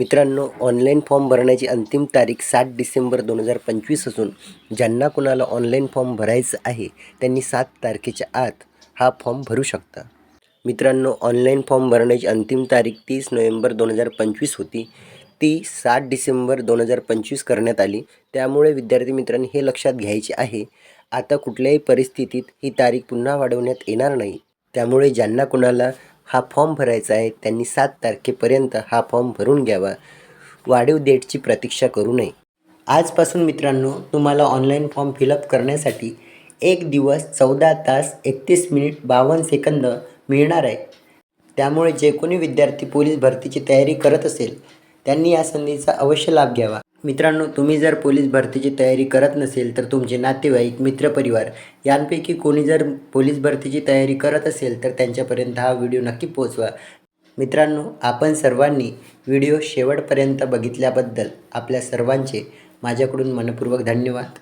मित्रांनो online form भरण्याची अंतिम तारीख सात डिसेंबर दोन हजार पंचवीस असून ज्यांना कुणाला ऑनलाईन फॉर्म भरायचं आहे त्यांनी सात तारखेच्या आत हा फॉर्म भरू शकता. मित्रांनो ऑनलाईन फॉर्म भरण्याची अंतिम तारीख तीस नोव्हेंबर दोन हजार पंचवीस होती. ती सात डिसेंबर दोन हजार पंचवीस करण्यात आली. त्यामुळे विद्यार्थी मित्रांनी हे लक्षात घ्यायचे आहे आता कुठल्याही परिस्थितीत ही तारीख पुन्हा वाढवण्यात येणार नाही. त्यामुळे ज्यांना कुणाला हा फॉर्म भरायचा आहे त्यांनी सात तारखेपर्यंत हा फॉर्म भरून घ्यावा. वाढीव डेटची प्रतीक्षा करू नये. आजपासून मित्रांनो तुम्हाला ऑनलाईन फॉर्म फिलअप करण्यासाठी एक दिवस चौदा तास एकतीस मिनिट बावन्न सेकंद मिळणार आहे. त्यामुळे जे कोणी विद्यार्थी पोलीस भरतीची तयारी करत असेल त्यांनी या संधीचा अवश्य लाभ घ्यावा. मित्रांनो तुम्ही जर पोलीस भरतीची तयारी करत नसेल तर तुमचे नातेवाईक मित्रपरिवार यांपैकी कोणी जर पोलीस भरतीची तयारी करत असेल तर त्यांच्यापर्यंत हा व्हिडिओ नक्की पोचवा. मित्रांनो आपण सर्वांनी व्हिडिओ शेवटपर्यंत बघितल्याबद्दल आपल्या सर्वांचे माझ्याकडून मनपूर्वक धन्यवाद.